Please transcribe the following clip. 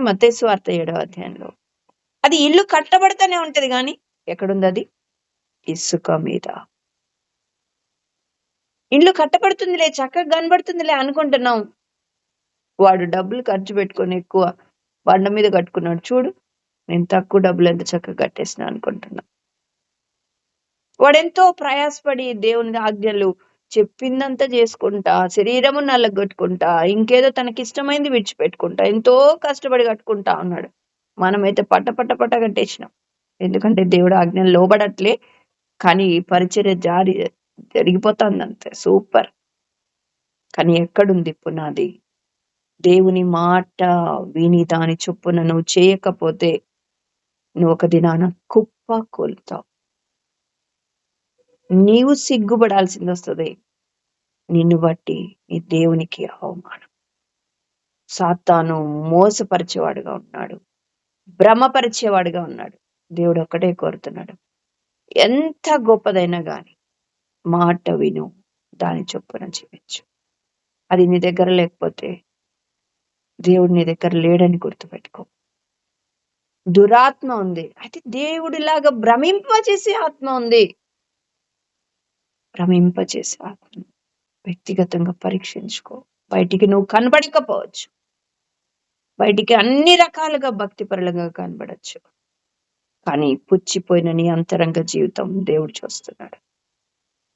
కదా మతేశ్వార్త ఏడవ అధ్యాయంలో. అది ఇల్లు కట్టబడుతూనే ఉంటది కానీ ఎక్కడుంది అది? ఇసుక మీద. ఇల్లు కట్టబడుతుందిలే చక్కగా కనబడుతుందిలే అనుకుంటున్నాం. వాడు డబ్బులు ఖర్చు పెట్టుకొని ఎక్కువ బండ మీద కట్టుకున్నాడు. చూడు నేను తక్కువ డబ్బులు ఎంత చక్కగా కట్టేసిన అనుకుంటున్నా. వాడెంతో ప్రయాసపడి దేవుని ఆజ్ఞలు చెప్పిందంతా చేసుకుంటా శరీరము నల్లగొట్టుకుంటా ఇంకేదో తనకి ఇష్టమైంది విడిచిపెట్టుకుంటా ఎంతో కష్టపడి కట్టుకుంటా ఉన్నాడు మనమైతే పట్ట పట్ట పట్ట కట్టేసినాం. ఎందుకంటే దేవుడు ఆజ్ఞలు లోబడట్లే కానీ పరిచర్య జారి జరిగిపోతుంది అంతే సూపర్. కానీ ఎక్కడుంది పునాది? దేవుని మాట విని దాని చొప్పున నువ్వు చేయకపోతే నువ్వు ఒక దినాన కుప్ప కోలుతావు. నీవు సిగ్గుపడాల్సింది వస్తుంది నిన్ను బట్టి నీ దేవునికి అవమానం. సాతాను మోసపరిచేవాడుగా ఉన్నాడు. భ్రమపరిచేవాడుగా ఉన్నాడు. దేవుడు ఒక్కటే కోరుతున్నాడు. ఎంత గొప్పదైనా గాని మాట విను. దాని చొప్పున జీవించు. అది నీ దగ్గర లేకపోతే దేవుడు నీ దగ్గర లేడని గుర్తుపెట్టుకో. దురాత్మ ఉంది. అయితే దేవుడిలాగా భ్రమింపచేసే ఆత్మ ఉంది. భ్రమింప చేసే ఆత్మ. వ్యక్తిగతంగా పరీక్షించుకో. బయటికి నువ్వు కనబడకపోవచ్చు. బయటికి అన్ని రకాలుగా భక్తిపరులుగా కనబడచ్చు. కానీ పుచ్చిపోయిన నీ అంతరంగ జీవితం దేవుడు చూస్తున్నాడు.